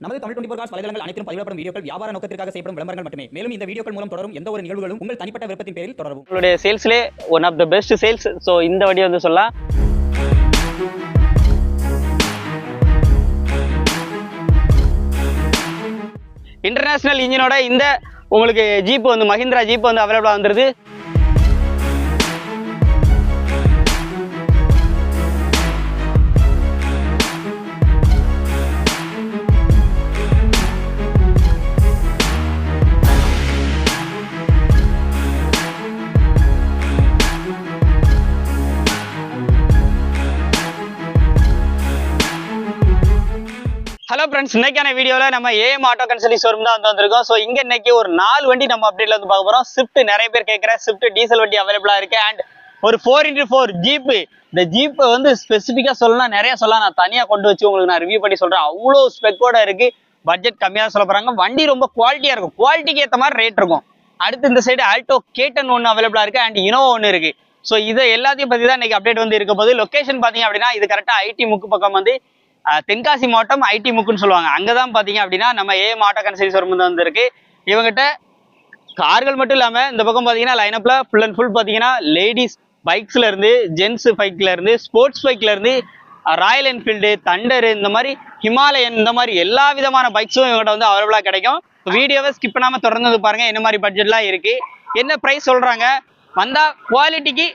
நமது Tamil twenty four cos வலைதளங்கள் அனைத்தும் பதிவிடப்படும் வீடியோக்கள் வியாபார நோக்கத்திற்காக செய்யப்படும் விளம்பரங்கள் மட்டுமே. மேலும் இந்த வீடியோக்கள் மூலம் தொடரும் எந்த ஒரு நிகழ்வுகளும் உங்கள் தனிப்பட்ட விருப்பத்தின் பேரில் தொடரும் உங்களுடைய சேல்ஸ்லே one of the best sales so இந்த வண்டி வந்து சொல்லலாம். இன்டர்நேஷனல் இன்ஜினோட இந்த உங்களுக்கு ஜீப் வந்து மஹிந்திரா ஜீப் வந்து அவைலபிளாக வந்துருது. ஹலோ ஃப்ரெண்ட்ஸ் இன்னைக்கான வீடியோவில் நம்ம ஏஎம் ஆட்டோ கன்சல்டி ஷோரூம் தான் வந்து வந்திருக்கோம். ஸோ இங்கே இன்னைக்கு ஒரு நாலு வண்டி நம்ம அப்டேட்ல வந்து பார்க்க போகிறோம் ஸ்விஃப்ட் நிறைய பேர் கேட்குற ஸ்விஃப்ட் டீசல் வண்டி அவைலபிளாக இருக்கு. அண்ட் ஒரு ஃபோர் இன்ட்டு ஃபோர் ஜீப்பு இந்த ஜீப்பை வந்து ஸ்பெசிஃபிக்காக சொல்லலாம் நிறைய சொல்லலாம். நான் தனியாக கொண்டு வச்சு உங்களுக்கு நான் ரிவ்யூ பண்ணி சொல்கிறேன் அவ்வளோ ஸ்பெக்கோட இருக்கு. பட்ஜெட் கம்மியாக சொல்ல போகிறாங்க வண்டி ரொம்ப குவாலிட்டியாக இருக்கும். குவாலிட்டிக்கு ஏற்ற மாதிரி ரேட் இருக்கும். அடுத்து இந்த சைடு ஆல்டோ கேட்டன் ஒன்று அவைலபிளாக இருக்கு. அண்ட் இனோவா ஒன்று இருக்கு. ஸோ இதை எல்லாத்தையும் பற்றி தான் இன்னைக்கு அப்டேட் வந்து இருக்க போது லொக்கேஷன் பார்த்தீங்க அப்படின்னா இது கரெக்டாக ஐடி முக்கு பக்கம் வந்து தென்காசி மாவட்டம் ஐடி முக்குன்னு சொல்லுவாங்க. அங்கே தான் பார்த்தீங்க அப்படின்னா நம்ம ஏ மாட்டோ கன்சல்டி ஷோரூம் வந்து வந்திருக்கு. இவங்ககிட்ட கார்கள் மட்டும் இல்லாம இந்த பக்கம் பாத்தீங்கன்னா லைனப்ல ஃபுல் அண்ட் ஃபுல் பாத்தீங்கன்னா லேடிஸ் பைக்ஸ்ல இருந்து ஜென்ஸ் பைக்ல இருந்து ஸ்போர்ட்ஸ் பைக்ல இருந்து ராயல் என்ஃபீல்டு தண்டரு இந்த மாதிரி ஹிமாலயன் இந்த மாதிரி எல்லா விதமான பைக்ஸும் இவங்ககிட்ட வந்து அவைலபிளா கிடைக்கும். வீடியோவை ஸ்கிப் பண்ணாம தொடர்ந்து வந்து பாருங்க. என்ன மாதிரி பட்ஜெட்லாம் இருக்கு? என்ன ப்ரைஸ் சொல்றாங்க? வந்தா குவாலிட்டிக்கு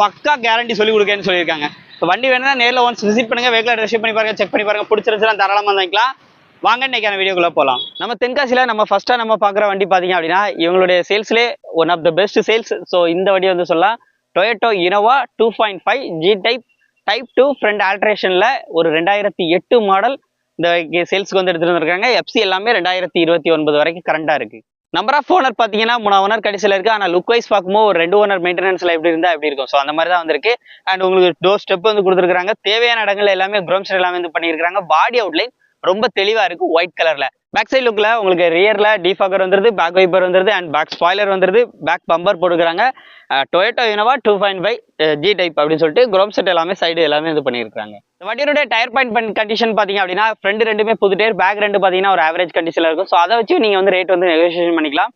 பக்கா கேரண்டி சொல்லி கொடுக்கேன்னு சொல்லியிருக்காங்க. ஸோ வண்டி வேணும்னா நேரில் ஒன்ஸ் விசிட் பண்ணுங்க வெஹிக்கிள் ரிசீவ் பண்ணி பாருங்க செக் பண்ணி பாருங்க. பிடிச்சிருச்சுலாம் தாராளமாக வாங்கிக்கலாம். வாங்க இன்னைக்கான வீடியோக்குள்ளே போகலாம் நம்ம தென்காசியில் நம்ம ஃபஸ்ட்டாக நம்ம பார்க்குற வண்டி பார்த்தீங்க அப்படின்னா இவங்களுடைய சேல்ஸ்லே one of the best sales so இந்த வண்டி வந்து சொல்லலாம். Toyota Innova two point five G type type two front ஆல்ட்ரேஷனில் ஒரு ரெண்டாயிரத்தி எட்டு மாடல் இந்த சேல்ஸுக்கு வந்து எடுத்துகிட்டு வந்திருக்காங்க. எஃப்சி எல்லாமே ரெண்டாயிரத்தி இருபத்தி ஒன்பது வரைக்கும் கரண்டாக இருக்குது நம்பர் ஆஃப் ஓனர் பார்த்தீங்கன்னா மூணு ஓனர் கடைசியில் இருக்கு. ஆனால் லுக் வைஸ் பார்க்கும்போது ஒரு ரெண்டு ஓனர் மெயின்டெனன்ஸ்ல எப்படி இருந்தால் எப்படி இருக்கும். ஸோ அந்த மாதிரி தான் வந்திருக்கு. அண்ட் உங்களுக்கு டோர் ஸ்டெப் வந்து கொடுத்துருக்காங்க தேவையான இடங்கள் எல்லாமே க்ரோம்ஸ் எல்லாமே வந்து பண்ணியிருக்காங்க பாடி அவுட்லைன் ரொம்ப தெளிவா இருக்கு ஒயிட் கலர்ல பேக் சைட் லுக்கில் உங்களுக்கு ரியரில் டிஃபாகர் வந்துருது பேக் வைப்பர் வந்துருது அண்ட் பேக் ஸ்பாய்லர் வந்துருது பேக் பம்பர் போட்டுக்கிறாங்க. Toyota Innova two point five G type அப்படின்னு சொல்லிட்டு குரோப் செட் எல்லாமே சைடு எல்லாமே இது பண்ணியிருக்காங்க இந்த வண்டியோட டயர் பாயிண்ட் கண்டிஷன் பார்த்தீங்க அப்படின்னா ஃப்ரண்ட் ரெண்டுமே புது டயர் பேக் ரெண்டு பார்த்தீங்கன்னா ஒரு ஆவரேஜ் கண்டிஷன்ல இருக்கும். ஸோ அதை வச்சு நீங்கள் வந்து ரேட் வந்து நெகோசியேஷன் பண்ணிக்கலாம்.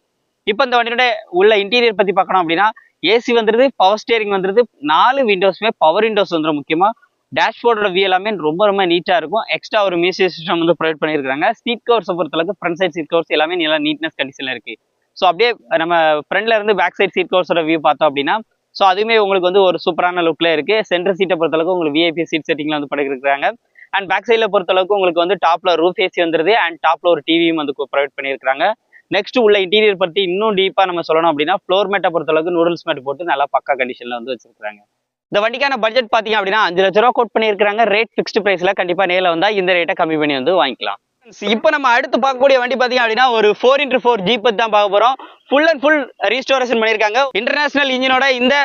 இப்போ இந்த வண்டியோட உள்ள இன்டீரியர் பற்றி பார்க்கணும் அப்படின்னா ஏசி வந்துருது பவர் ஸ்டியரிங் வந்துருது நாலு விண்டோஸுமே பவர் விண்டோஸ் வந்துடும் முக்கியமாக டேஷ்போர்டோட வியூ எல்லாமே ரொம்ப ரொம்ப நீட்டா இருக்கும். எக்ஸ்ட்ரா ஒரு மியூசிக் சிஸ்டம் வந்து ப்ரொவைட் பண்ணியிருக்காங்க சீட் கவர்ஸ் பொறுத்தளவுக்கு ஃப்ரண்ட் சைட் சீட் கவர்ஸ் எல்லாமே நல்லா நீட்னஸ் கண்டிஷன்ல இருக்கு. ஸோ அப்படியே நம்ம ஃப்ரண்ட்ல இருந்து பேக் சைட் சீட் கவர்ஸோட வியூ பார்த்தோம் அப்படின்னா ஸோ அதுவுமே உங்களுக்கு வந்து ஒரு சூப்பரான லுக்ல இருக்கு. சென்டர் சீட்டை பொறுத்தளவுக்கு உங்களுக்கு விஐபி சீட் செட்டிங்ல வந்து படுக்கிறாங்க அண்ட் பேக் சைடில் பொறுத்தளவுக்கு உங்களுக்கு வந்து டாப்ல ரூஃப் ஏசி வந்துருது. அண்ட் டாப்ல ஒரு டிவியும் வந்து ப்ரொவைட் பண்ணியிருக்காங்க நெக்ஸ்ட் உள்ள இன்டீரியர் பத்தி இன்னும் டீப்பா நம்ம சொல்லணும் அப்படின்னா ஃப்ளோர் மேட்டை பொறுத்தளவுக்கு நூடுல்ஸ் மேட் போட்டு நல்லா பக்கா கண்டிஷன்ல வந்து வச்சிருக்காங்க இந்த வண்டிக்கான பட்ஜெட் பார்த்தீங்க அப்படின்னா அஞ்சு லட்ச ரூபா கோட் பண்ணியிருக்காங்க ரேட் ஃபிக்ஸ்டு பிரைஸ்ல கண்டிப்பா நேரில் வந்தா இந்த ரேட்டை கம்மி பண்ணி வந்து வாங்கிக்கலாம். இப்போ நம்ம அடுத்து பார்க்கக்கூடிய வண்டி பார்த்தீங்க அப்படின்னா ஒரு ஃபோர் இன்ட்டு ஃபோர் ஜீப் தான் பார்க்க போறோம். ஃபுல் அண்ட் ஃபுல் ரீஸ்டோரேஷன் பண்ணியிருக்காங்க. இன்டர்நேஷனல் இன்ஜினோட இந்த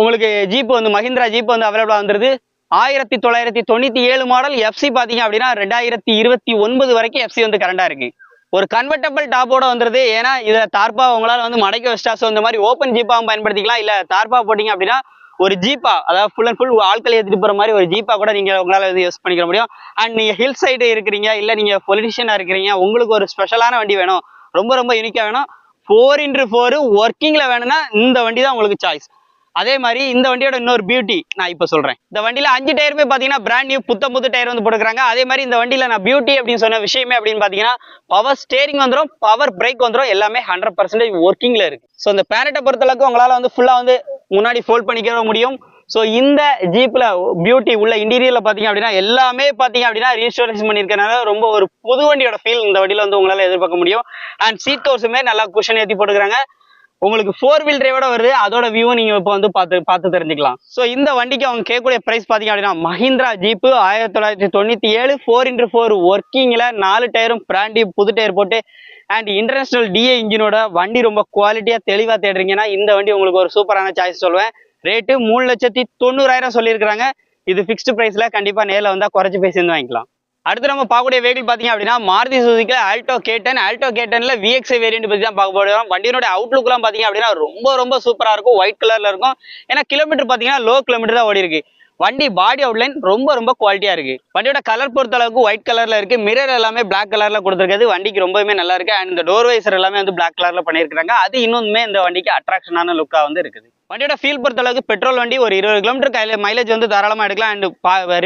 உங்களுக்கு ஜீப் வந்து மஹிந்திரா ஜீப் வந்து அவைலபிளா வந்துருது. ஆயிரத்தி தொள்ளாயிரத்தி தொண்ணூத்தி ஏழு மாடல் எஃப்சி பாத்தீங்க அப்படின்னா ரெண்டாயிரத்தி இருபத்தி ஒன்பது வரைக்கும் எஃப்சி வந்து கரண்டா இருக்கு. ஒரு கன்வெர்டபிள் டாப்போட வந்துருது. ஏன்னா இதை தார்பா உங்களால வந்து மடக்கி வச்சிட்டா. இந்த மாதிரி ஓப்பன் ஜீப்பாகவும் பயன்படுத்திக்கலாம். இல்ல தார்பா போட்டீங்க அப்படின்னா ஒரு ஜீப்பா அதாவது ஃபுல் அண்ட் ஃபுல் ஆட்களை ஏற்றிட்டு போற மாதிரி ஒரு ஜீப்பா கூட நீங்க உங்களால வந்து யூஸ் பண்ணிக்க முடியும். அண்ட் நீங்க ஹில் சைடு இருக்கிறீங்க இல்ல நீங்க பொலிட்டிஷியனா இருக்கிறீங்க உங்களுக்கு ஒரு ஸ்பெஷலான வண்டி வேணும். ரொம்ப ரொம்ப யூனிக்கா வேணும். ஃபோர் இன்ட்ரு ஃபோர் ஒர்க்கிங்ல வேணும்னா இந்த வண்டி தான் உங்களுக்கு சாய்ஸ் அதே மாதிரி இந்த வண்டியோட இன்னொரு பியூட்டி நான் இப்போ சொல்றேன். இந்த வண்டியில அஞ்சு டயருமே பாத்தீங்கன்னா பிராண்ட் நியூ புத்த புது டயர் வந்து போட்டுக்கிறாங்க. அதே மாதிரி இந்த வண்டியில நான் பியூட்டி அப்படின்னு சொன்ன விஷயமே அப்படின்னு பாத்தீங்கன்னா பவர் ஸ்டேரிங் வந்துடும் பவர் பிரேக் வந்துடும் எல்லாமே ஹண்ட்ரட் பர்சன்டேஜ் ஒர்க்கிங்ல இருக்கு. ஸோ இந்த பேரட்டை பொறுத்தளவுக்கு உங்களால வந்து ஃபுல்லா வந்து முன்னாடி ஃபோல்ட் பண்ணிக்கிற முடியும். ஸோ இந்த ஜீப்பில் பியூட்டி உள்ள இன்டீரியரில் பார்த்தீங்க அப்படின்னா எல்லாமே பார்த்தீங்க அப்படின்னா ரீஸ்டோரேஷன் பண்ணியிருக்கனால ரொம்ப ஒரு புது வண்டியோட ஃபீல் இந்த வண்டியில் வந்து உங்களால் எதிர்பார்க்க முடியும். அண்ட் சீட் கவர்ஸுமே நல்லா குஷன் ஏற்றி போட்டுக்கிறாங்க. உங்களுக்கு ஃபோர் வீல் டிரைவோட வருது. அதோட வியூவும் நீங்கள் இப்போ வந்து பார்த்து பார்த்து தெரிஞ்சுக்கலாம். ஸோ இந்த வண்டிக்கு அவங்க கேட்கக்கூடிய ப்ரைஸ் பார்த்தீங்க அப்படின்னா மஹிந்திரா ஜீப்பு ஆயிரத்தி தொள்ளாயிரத்தி தொண்ணூற்றி ஏழு ஃபோர் இன்ட்டு ஃபோர் ஒர்க்கிங்கில் நாலு டயரும் பிராண்டி புது டயர் போட்டு அண்ட் இன்டர்நேஷனல் டிஏ இன்ஜினோட வண்டி ரொம்ப குவாலிட்டியாக தெளிவாக தேடுறீங்கன்னா இந்த வண்டி உங்களுக்கு ஒரு சூப்பரான சாய்ஸ் சொல்லுவேன். ரேட்டு மூணு லட்சத்தி தொண்ணூறாயிரம் சொல்லியிருக்கிறாங்க. இது ஃபிக்ஸ்டு ப்ரைஸில் கண்டிப்பாக நேரில் வந்தால் குறைச்சி பேசி வாங்கிக்கலாம். அடுத்து நம்ம பார்க்கக்கூடிய வெஹிக்கிள் பார்த்தீங்க அப்படின்னா மாருதி சுசுக்கில ஆல்டோ கேட்டன் ஆல்டோ கேட்டன்ல விஎக்ஸ்ஐ வேரியன்ட் பற்றி தான் பார்க்க போகிறோம் வண்டியோட அவுட்லுக்லாம் பார்த்தீங்க அப்படின்னா ரொம்ப ரொம்ப சூப்பராக இருக்கும். ஒயிட் கலரில் இருக்கும். ஏன்னா கிலோமீட்டர் பார்த்தீங்கன்னா லோ கிலோமீட்டர் தான் ஓடி இருக்கு வண்டி பாடி அவுட்லைன் ரொம்ப ரொம்ப குவாலிட்டியாக இருக்கு. வண்டியோட கலர் பொறுத்த அளவுக்கு ஒயிட் கலரில் இருக்கு. மிரர் எல்லாமே பிளாக் கலரில் கொடுத்துருக்குது வண்டிக்கு ரொம்பவே நல்லா இருக்கு. அண்ட் இந்த டோர் வைசர் எல்லாமே வந்து பிளாக் கலரில் பண்ணியிருக்காங்க அது இன்னுமே இந்த வண்டிக்கு அட்ராக்ஷனான லுக்காக வந்து இருக்குது. வண்டியோட ஃபீல் பொறுத்தளவுக்கு பெட்ரோல் வண்டி ஒரு இருபது கிலோமீட்டர் கையில் மைலேஜ் வந்து தாராளமாக எடுக்கலாம். அண்ட்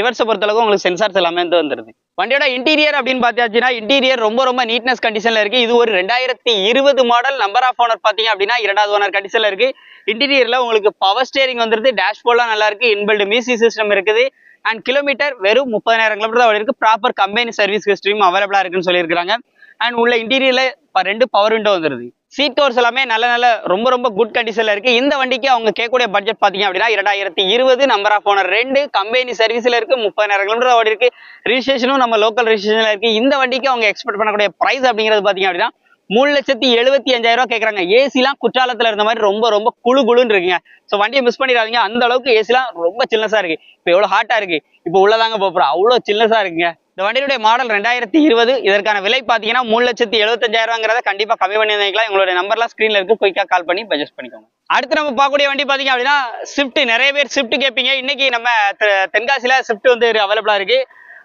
ரிவர்ஸை பொறுத்த அளவுக்கு உங்களுக்கு சென்சார்ஸ் எல்லாமே வந்து வந்துருது. வண்டியோட இன்டீரியர் அப்படின்னு பார்த்தாச்சுன்னா இன்டீரியர் ரொம்ப ரொம்ப நீட்னஸ் கண்டிஷன்ல இருக்கு. இது ஒரு ரெண்டாயிரத்தி இருபது மாடல் நம்பர் ஆஃப் ஓனர் பார்த்தீங்க அப்படின்னா இரண்டாவது ஓனர் கண்டிஷன்ல இருக்கு. இன்டீரியர்ல உங்களுக்கு பவர் ஸ்டேரிங் வந்துருது டேஷ்போர்ட்லாம் நல்லா இருக்கு இன்பில்டு மியூசிக் சிஸ்டம் இருக்குது. அண்ட் கிலோமீட்டர் வெறும் முப்பதாயிரம் கிலோமீட்டர் தான் இருக்கு ப்ராப்பர் கம்பெனி சர்வீஸ் ஹிஸ்டரியும் அவைலபிளா இருக்குன்னு சொல்லியிருக்காங்க அண்ட் உள்ள இன்டீரியர்ல ரெண்டு பவர் விண்டோ வந்துருது. சீட் கவர்ஸ் எல்லாமே நல்ல நல்ல ரொம்ப ரொம்ப குட் கண்டிஷனில் இருக்குது இந்த வண்டிக்கு அவங்க கேட்கக்கூடிய பட்ஜெட் பார்த்தீங்க அப்படின்னா இரண்டாயிரத்தி இருபது நம்பர் ஆஃப் ஓனர் ரெண்டு கம்பெனி சர்வீஸில் இருக்குது முப்பதாயிரம் கிலோமீட்டர் ஓடி இருக்குது ரிஜிஸ்ட்ரேஷனும் நம்ம லோக்கல் ரிஜிஸ்ட்ரேஷனில் இருக்குது இந்த வண்டிக்கு அவங்க எக்ஸ்பெக்ட் பண்ணக்கூடிய ப்ரைஸ் அப்படிங்கிறது பார்த்தீங்க அப்படின்னா மூணு லட்சத்தி எழுபத்தி அஞ்சாயிரம் கேட்குறாங்க ஏசிலாம் குற்றாலத்தில் இருந்த மாதிரி ரொம்ப ரொம்ப குழு குழுன்னு இருக்குங்க. ஸோ வண்டியை மிஸ் பண்ணிடாதீங்க. அந்த அளவுக்கு ஏசிலாம் ரொம்ப சில்னஸாக இருக்குது இப்போ எவ்வளோ ஹாட்டாக இருக்குது இப்போ உள்ளதாங்க போகிறோம் அவ்வளோ சில்னஸாக இருக்குங்க. இந்த வண்டியுடைய மாடல் ரெண்டாயிரத்தி இருபது இதற்கான விலை பார்த்தீங்கன்னா மூணு லட்சத்தி எழுபத்தஞ்சாயிரம் ரூபாங்கிறத கம்மி பண்ணி வாங்கிக்கலாம் உங்களுடைய நம்பர்லாம் ஸ்க்ரீனில் இருக்கு. குயிக்காக கால் பண்ணி பட்ஜெட் பண்ணிக்கோங்க. அடுத்து நம்ம பார்க்கக்கூடிய வண்டி பார்த்தீங்க அப்படின்னா ஸ்விஃப்ட் நிறைய பேர் ஸ்விஃப்ட் கேட்பீங்க. இன்னைக்கு நம்ம தென்காசியில் தென்காசியில ஸ்விஃப்ட் வந்து அவைலபிளாக இருக்கு.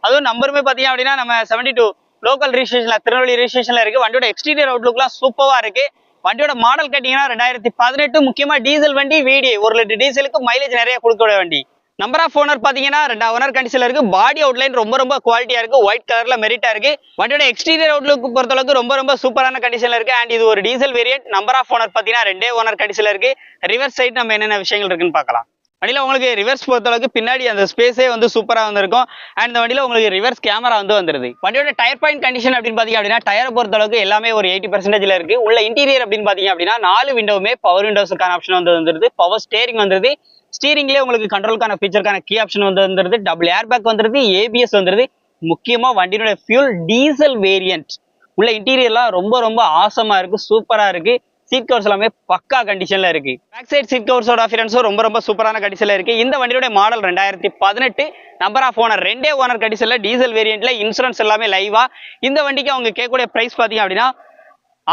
அதுவும் நம்பருமே பார்த்தீங்க அப்படின்னா நம்ம செவன்டி டூ லோக்கல் ரிஜிஸ்ட்ரேஷன்ல திருநெல்வேலி ரிஜிஸ்ட்ரேஷன்ல இருக்கு. வண்டியோட எக்ஸ்டீரியர் அவுட்லுக்லாம் சூப்பராக இருக்கு. வண்டியோட மாடல் கேட்டிங்கன்னா ரெண்டாயிரத்தி பதினெட்டு முக்கியமா டீசல் வண்டி வீடி ஒரு லிட்டர் டீசலுக்கு மைலேஜ் நிறைய கொடுக்கக்கூடிய வண்டி. நம்பர் ஆஃப் ஓனர் பாத்தீங்கன்னா ரெண்டாவது ஓனர் கண்டிஷன் இருக்கு. பாடி அவுட்லைன் ரொம்ப ரொம்ப குவாலிட்டியா இருக்கு. ஒயிட் கலர்ல மெரிட்டா இருக்கு. வண்டியோட எக்ஸ்டீரியர் அவுட்லுக் பொறுத்தளவுக்கு ரொம்ப ரொம்ப சூப்பரான கண்டிஷன்ல இருக்கு. அண்ட் இது ஒரு diesel variant number of owner பாத்தீங்கன்னா ரெண்டே ஓனர் கண்டிஷன்ல இருக்கு. ரிவர்ஸ் சைட் நம்ம என்னென்ன விஷயங்கள் இருக்குன்னு பார்க்கலாம். வண்டியில் உங்களுக்கு ரிவர்ஸ் பொறுத்தளவுக்கு பின்னாடி அந்த ஸ்பேஸே வந்து சூப்பரா வந்திருக்கும். அண்ட் இந்த வண்டியில் உங்களுக்கு ரிவர்ஸ் கேமரா வந்து வந்துருது. வண்டியோட டயர் பாயிண்ட் கண்டிஷன் அப்படின்னு பாத்தீங்க அப்படின்னா டயரை பொறுத்தளவுக்கு எல்லாமே ஒரு எயிட்டி பர்சன்டேஜ்ல இருக்கு. உள்ள இன்டீரியர் அப்படின்னு பாத்தீங்க அப்படின்னா நாலு விண்டோவுமே பவர் விண்டோஸுக்கான ஆப்ஷன் வந்து வந்துருது. பவர் ஸ்டேரிங் வந்துருது. ஸ்டீரிங்லேயே உங்களுக்கு கண்ட்ரோலுக்கான ஃபீச்சருக்கான கீ ஆப்ஷன் வந்து வந்துருது. டபுள் ஏர் பேக் வந்துருது ஏபிஎஸ் வந்துருது. முக்கியமாக வண்டியோட ஃபியூல் டீசல் வேரியன்ட் உள்ள இன்டீரியர்லாம் ரொம்ப ரொம்ப ஆசமாக இருக்கு. சூப்பராக இருக்கு. சீட் கவர்ஸ் எல்லாமே பக்கா கண்டிஷனில் இருக்கு. பேக் சைட் சீட் கவர்ஸோட அஃபியரன்ஸும் ரொம்ப ரொம்ப சூப்பரான கண்டிஷனில் இருக்கு. இந்த வண்டியோட மாடல் ரெண்டாயிரத்தி பதினெட்டு நம்பர் ஆஃப் ஓனர் ரெண்டே ஓனர் கண்டிஷனில் டீசல் வேரியன்ட்ல இன்சூரன்ஸ் எல்லாமே லைவா இந்த வண்டிக்கு அவங்க கேட்கக்கூடிய பிரைஸ் பார்த்தீங்க அப்படின்னா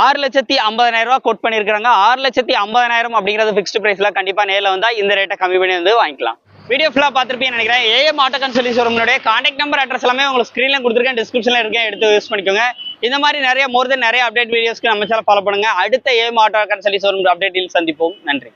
ஆறு லட்சத்தி ஐம்பதாயிரம் ரூபாய் கோட் பண்ணியிருக்காங்க ஆறு லட்சத்தி ஐம்பதாயிரம் அப்படிங்கிறது ஃபிக்ஸ்டு பிரைஸ்ல கண்டிப்பா நேரில் வந்தா இந்த ரேட்டை கம்மி பண்ணி வந்து வாங்கிக்கலாம். வீடியோ ஃபுல்லாக பார்த்துருப்பீங்கன்னு நினைக்கிறேன். ஏஎம் ஆட்டோ கன்சல்டி ஷோரூமுடைய கான்டாக்ட் நம்பர் அட்ரஸ் எல்லாமே உங்களுக்கு ஸ்க்ரீனில் கொடுத்துருக்கேன். டிஸ்கிரிப்ஷனில் இருக்கேன். எடுத்து யூஸ் பண்ணிக்கோங்க. இந்த மாதிரி நிறைய மோர் தென் நிறைய அப்டேட் வீடியோஸ்க்கு நம்ம சேனல் ஃபாலோ பண்ணுங்க. அடுத்த ஏஎம் ஆட்டோ கன்சல்டி ஷோரூம் அப்டேட்டில் சந்திப்போம். நன்றி.